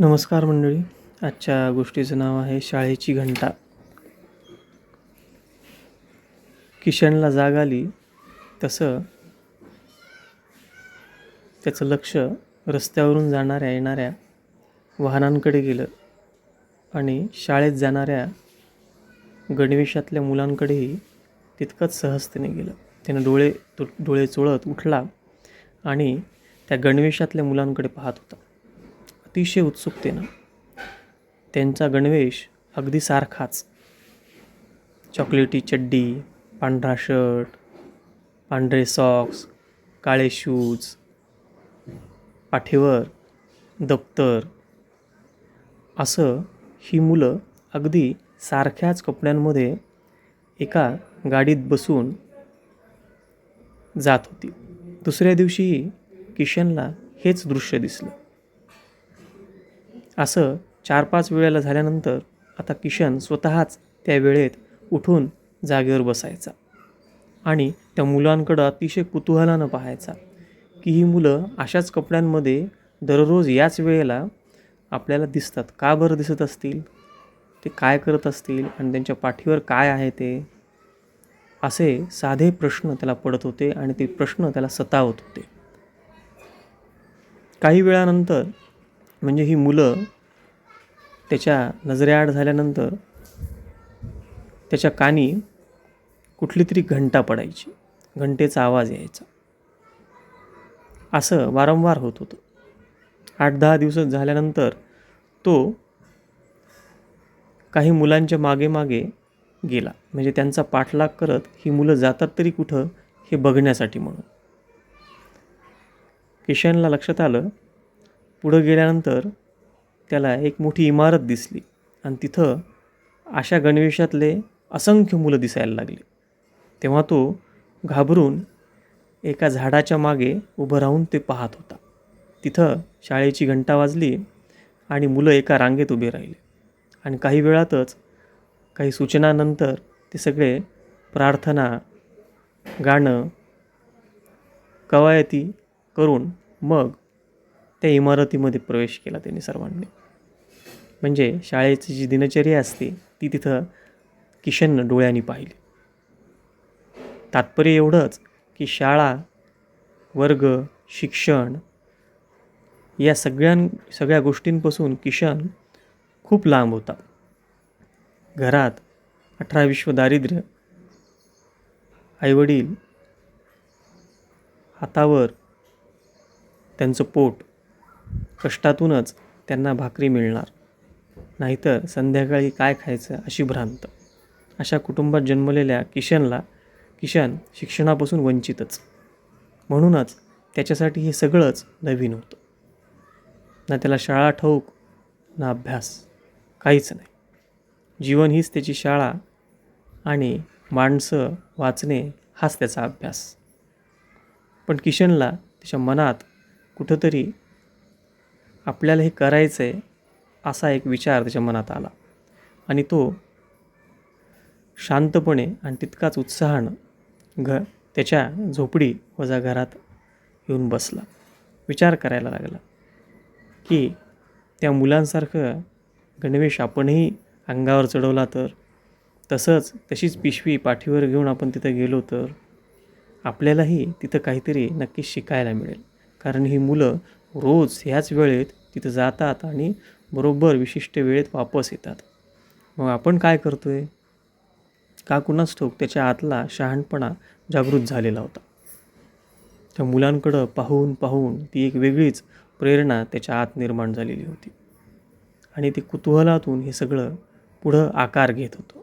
नमस्कार मंडळी. आजच्या गोष्टीचं नाव आहे शाळेची घंटा. किशनला जाग आली तसं त्याचं लक्ष रस्त्यावरून जाणाऱ्या येणाऱ्या वाहनांकडे गेलं आणि शाळेत जाणाऱ्या गणवेशातल्या मुलांकडेही तितकंच सहजतेने गेलं. त्यानं डोळे तु डोळे चोळत उठला आणि त्या गणवेशातल्या मुलांकडे पाहत होता. अतिशय उत्सुकतेनं. त्यांचा गणवेश अगदी सारखाच. चॉकलेटी चड्डी पांढरा शर्ट पांढरे सॉक्स काळे शूज पाठीवर दप्तर. असं ही मुलं अगदी सारख्याच कपड्यांमध्ये एका गाडीत बसून जात होती. दुसऱ्या दिवशीही किशनला हेच दृश्य दिसलं. असं चार पाच वेळेला झाल्यानंतर आता किशन स्वतःच त्या वेळेत उठून जागेवर बसायचा आणि त्या मुलांकडं अतिशय कुतूहलानं पाहायचा की ही मुलं अशाच कपड्यांमध्ये दररोज याच वेळेला आपल्याला दिसतात. का बरं दिसत असतील? ते काय करत असतील? आणि त्यांच्या पाठीवर काय आहे ते? असे साधे प्रश्न त्याला पडत होते आणि ते प्रश्न त्याला सतावत होते. काही वेळानंतर म्हणजे ही मुलं त्याच्या नजरेआड झाल्यानंतर त्याच्या कानी कुठली तरी घंटा पडायची. घंटेचा आवाज यायचा. असं वारंवार होत होतं. आठ दहा दिवस झाल्यानंतर तो काही मुलांच्या मागे मागे गेला. म्हणजे त्यांचा पाठलाग करत ही मुलं जातात तरी कुठं हे बघण्यासाठी म्हणून. किशनला लक्षात आलं पुढं गेल्यानंतर त्याला एक मोठी इमारत दिसली आणि तिथं अशा गणवेशातले असंख्य मुलं दिसायला लागले. तेव्हा तो घाबरून एका झाडाच्या मागे उभं राहून ते पाहत होता. तिथं शाळेची घंटा वाजली आणि मुलं एका रांगेत उभे राहिले. आणि काही वेळातच काही सूचनानंतर ते सगळे प्रार्थना गाणं कवायती करून मग त्या इमारतीमध्ये प्रवेश केला त्यांनी सर्वांनी. म्हणजे शाळेची जी दिनचर्या असते ती तिथं किशननं डोळ्यांनी पाहिली. तात्पर्य एवढंच की शाळा वर्ग शिक्षण या सगळ्यां सगळ्या गोष्टींपासून किशन खूप लांब होता. घरात अठरा विश्व दारिद्र्य आईवडील हातावर त्यांचं पोट कष्टातूनच त्यांना भाकरी मिळणार. नाहीतर संध्याकाळी काय खायचं अशी भ्रांत. अशा कुटुंबात जन्मलेल्या किशनला किशन शिक्षणापासून वंचितच. म्हणूनच त्याच्यासाठी हे सगळंच नवीन होतं. ना त्याला शाळा ठाऊक ना अभ्यास. काहीच नाही. जीवन हीच त्याची शाळा आणि माणसं वाचणे हाच त्याचा अभ्यास. पण किशनला त्याच्या मनात कुठंतरी आपल्याला हे करायचं आहे असा एक विचार त्याच्या मनात आला. आणि तो शांतपणे आणि तितकाच उत्साहानं घ त्याच्या झोपडी वजा घरात येऊन बसला. विचार करायला लागला की त्या मुलांसारखं गणवेश आपणही अंगावर चढवला तर तसंच तशीच पिशवी पाठीवर घेऊन आपण तिथं गेलो तर आपल्यालाही तिथं काहीतरी नक्कीच शिकायला मिळेल. कारण ही मुलं रोज ह्याच वेळेत तिथं जातात आणि बरोबर विशिष्ट वेळेत वापस येतात. मग आपण काय करतो आहे का कुणाच ठोक त्याच्या आतला शहाणपणा जागृत झालेला होता. त्या मुलांकडं पाहून पाहून ती एक वेगळीच प्रेरणा त्याच्या आत निर्माण झालेली होती. आणि ते कुतूहलातून हे सगळं पुढं आकार घेत होतं.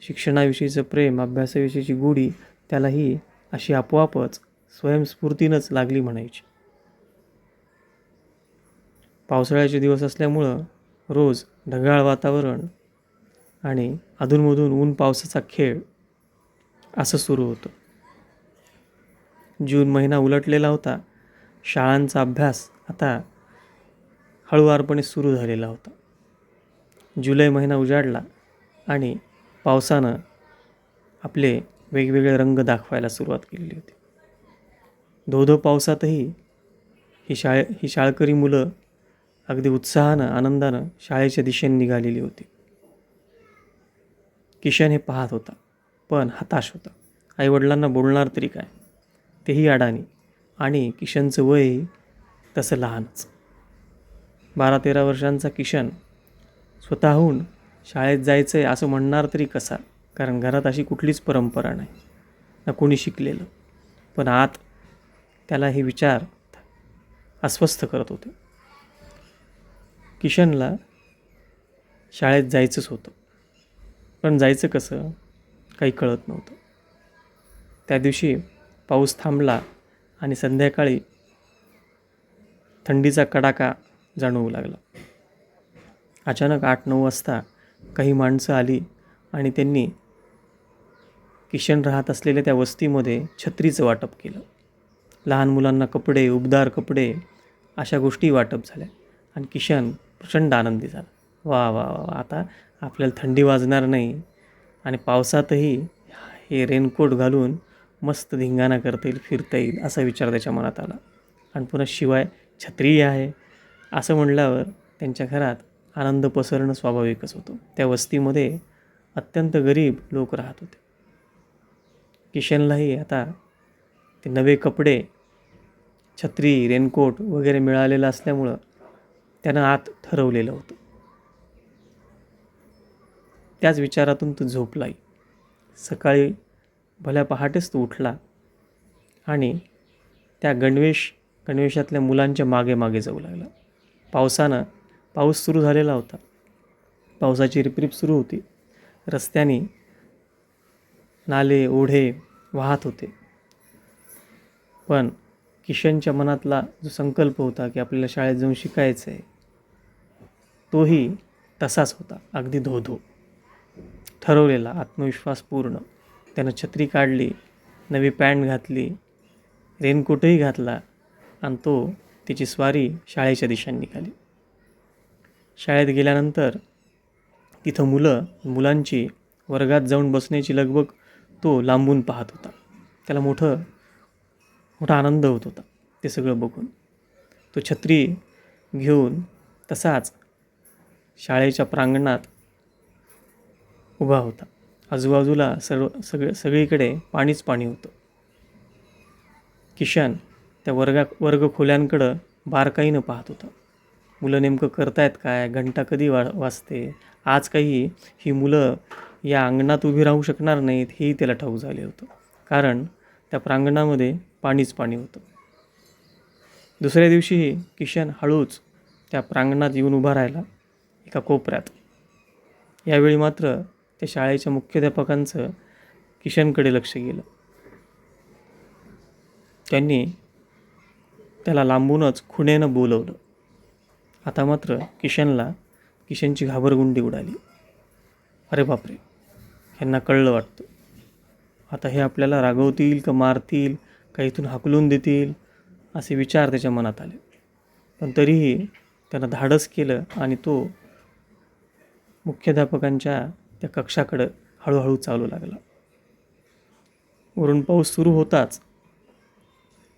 शिक्षणाविषयीचं प्रेम अभ्यासाविषयीची गोडी त्यालाही अशी आपोआपच स्वयंस्फूर्तीनंच लागली म्हणायची. पावसाळ्याचे दिवस असल्यामुळं रोज ढगाळ वातावरण आणि अधूनमधून ऊन पावसाचा खेळ असं सुरू होतं. जून महिना उलटलेला होता. शाळांचा अभ्यास आता हळुवारपणे सुरू झालेला होता. जुलै महिना उजाडला आणि पावसानं आपले वेगवेगळे रंग दाखवायला सुरुवात केलेली होती. धो धो पावसातही ही शाळे ही शाळकरी मुलं अगदी उत्साहानं आनंदानं शाळेच्या दिशेने निघालेली होती. किशन हे पाहत होता पण हताश होता. आईवडिलांना बोलणार तरी काय? तेही अडाणी. आणि किशनचं वय तसं लहानच. बारा तेरा वर्षांचा किशन स्वतःहून शाळेत जायचं आहे असं म्हणणार तरी कसा? कारण घरात अशी कुठलीच परंपरा नाही. ना कोणी शिकलेलं. पण आत त्याला हे विचार अस्वस्थ करत होते. किशनला शाळेत जायचंच होतं. पण जायचं कसं काही कळत नव्हतं. त्या दिवशी पाऊस थांबला आणि संध्याकाळी थंडीचा कडाका जाणवू लागला. अचानक आठ नऊ वाजता काही माणसं आली आणि त्यांनी किशन राहत असलेल्या त्या वस्तीमध्ये छत्रीचं वाटप केलं. लहान मुलांना कपडे उबदार कपडे अशा गोष्टी वाटप झाल्या आणि किशन प्रचंड आनंदी झाला. वा वा वा आता आपल्याला थंडी वाजणार नाही आणि पावसातही हे रेनकोट घालून मस्त धिंगाणा करता येईल फिरता येईल असा विचार त्याच्या मनात आला. आणि पुन्हा शिवाय छत्री आहे. असं म्हणल्यावर त्यांच्या घरात आनंद पसरणं स्वाभाविकच होतं. त्या वस्तीमध्ये अत्यंत गरीब लोक राहत होते. किशनलाही आता ते नवे कपडे छत्री रेनकोट वगैरे मिळालेलं असल्यामुळं त्यानं आत ठरवलेलं होतं. त्याच विचारातून तो झोपलाही सकाळी भल्या पहाटेच तो उठला आणि त्या गणवेश गणवेशातल्या मुलांच्या मागे मागे जाऊ लागला. पावसानं पाऊस सुरू झालेला होता. पावसाची रिपरिप सुरू होती. रस्त्याने नाले ओढे वाहत होते. पण किशनच्या मनातला जो संकल्प होता की आपल्याला शाळेत जाऊन शिकायचं आहे तोही तसाच होता. अगदी धो धो ठरवलेला आत्मविश्वास पूर्ण. त्यानं छत्री काढली नवी पॅन्ट घातली रेनकोटही घातला आणि तो तिची स्वारी शाळेच्या दिशेने निघाली. शाळेत गेल्यानंतर तिथं मुलं मुलांची वर्गात जाऊन बसण्याची लगबग तो लांबून पाहत होता. त्याला मोठं मोठा आनंद होत होता ते सगळं बघून. तो छत्री घेऊन तसाच शाळेच्या प्रांगणात उभा होता. आजूबाजूला सर्व सगळे सगळीकडे पाणीच पाणी होतं. किशन त्या वर्गा वर्ग खोल्यांकडं बारकाईनं पाहत होता. मुलं नेमकं करतायत काय? घंटा कधी वा वाजते? आज काही ही मुलं या अंगणात उभी राहू शकणार नाहीत हेही त्याला ठाऊक झाले होतं. कारण त्या प्रांगणामध्ये पाणीच पाणी होतं. दुसऱ्या दिवशीही किशन हळूच त्या प्रांगणात येऊन उभा राहिला. एका कोपऱ्यात. यावेळी मात्र त्या शाळेच्या मुख्याध्यापकांचं किशनकडे लक्ष गेलं. त्यांनी त्याला लांबूनच खुण्यानं बोलवलं. आता मात्र किशनला किशनची घाबरगुंडी उडाली. अरे बापरे ह्यांना कळलं वाटतं. आता हे आपल्याला रागवतील का मारतील का इथून हाकलून देतील असे विचार त्याच्या मनात आले. पण तरीही त्यानं धाडस केलं आणि तो मुख्याध्यापकांच्या त्या कक्षाकडं हळूहळू चालू लागला. वरून पाऊस सुरू होताच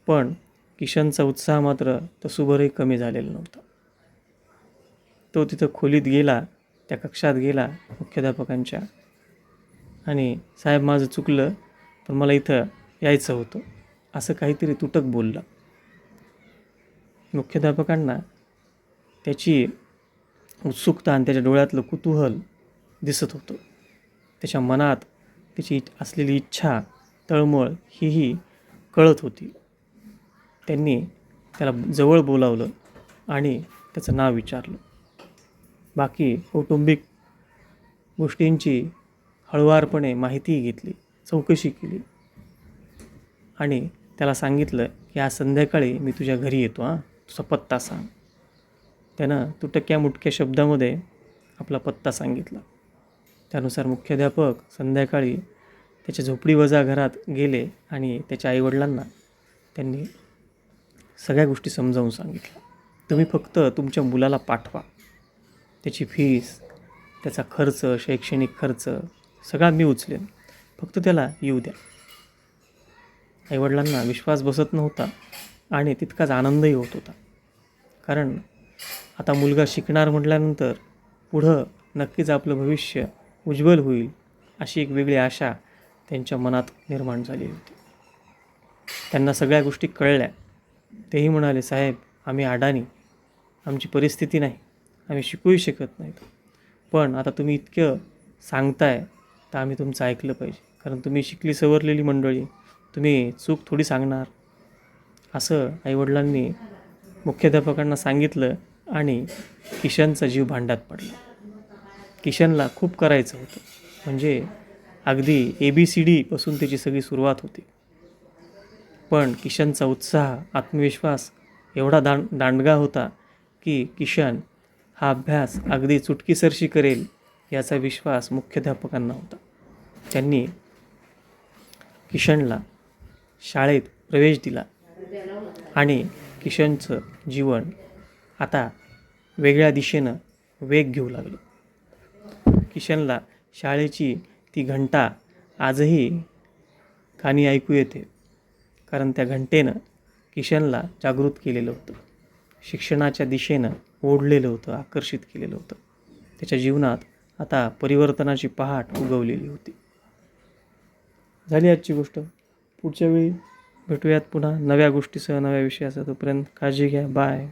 पण किशनचा उत्साह मात्र तसुभरही कमी झालेला नव्हता. तो तिथं खोलीत गेला त्या कक्षात गेला मुख्याध्यापकांच्या. आणि साहेब माझं चुकलं पण मला इथं यायचं होतं असं काहीतरी तुटक बोललं. मुख्याध्यापकांना त्याची उत्सुकता आणि त्याच्या डोळ्यातलं कुतूहल दिसत होतं. त्याच्या मनात त्याची असलेली इच्छा तळमळ हीही कळत होती. त्यांनी त्याला जवळ बोलावलं आणि त्याचं नाव विचारलं. बाकी कौटुंबिक गोष्टींची हळुवारपणे माहिती घेतली चौकशी केली आणि त्याला सांगितलं की आज संध्याकाळी मी तुझ्या घरी येतो हां. तुझा पत्ता सांग. त्यानं तुटक्या मुटक्या शब्दामध्ये आपला पत्ता सांगितला. त्यानुसार मुख्याध्यापक संध्याकाळी त्याच्या झोपडी वजा घरात गेले आणि त्याच्या आईवडिलांना त्यांनी सगळ्या गोष्टी समजावून सांगितल्या. तुम्ही फक्त तुमच्या मुलाला पाठवा. त्याची फीस त्याचा खर्च शैक्षणिक खर्च सगळा मी उचलेन. फक्त त्याला येऊ द्या. आईवडिलांना विश्वास बसत नव्हता आणि तितकाच आनंदही होत होता. कारण आता मुलगा शिकणार म्हटल्यानंतर पुढं नक्कीच आपलं भविष्य उज्ज्वल होईल अशी एक वेगळी आशा त्यांच्या मनात निर्माण झाली होती. त्यांना सगळ्या गोष्टी कळल्या. तेही म्हणाले साहेब आम्ही अडाणी. आमची परिस्थिती नाही. आम्ही शिकूही शकत नाहीत. पण आता तुम्ही इतकं सांगताय तर आम्ही तुमचं ऐकलं पाहिजे. कारण तुम्ही शिकली सवरलेली मंडळी. तुम्ही चूक थोडी सांगणार. असं आईवडिलांनी मुख्याध्यापकांना सांगितलं. आणि किशनचा जीव भांड्यात पडला. किशनला खूप करायचं होतं. म्हणजे अगदी ए बी सी डीपासून त्याची सगळी सुरुवात होती. पण किशनचा उत्साह आत्मविश्वास एवढा दांड दांडगा होता की किशन हा अभ्यास अगदी चुटकीसरशी करेल याचा विश्वास मुख्याध्यापकांना होता. त्यांनी किशनला शाळेत प्रवेश दिला आणि किशनचं जीवन आता वेगळ्या दिशेनं वेग घेऊ लागलो. किशनला शाळेची ती घंटा आजही कानी ऐकू येते कारण त्या घंटेनं किशनला जागृत केलेलं होतं. शिक्षणाच्या दिशेनं ओढलेलं होतं आकर्षित केलेलं होतं. त्याच्या जीवनात आता परिवर्तनाची पहाट उगवलेली होती. झाली आजची गोष्ट. पुढच्या वेळी भेटूयात पुन्हा नव्या गोष्टीसह नव्या विषयासह. तोपर्यंत काळजी घ्या. बाय.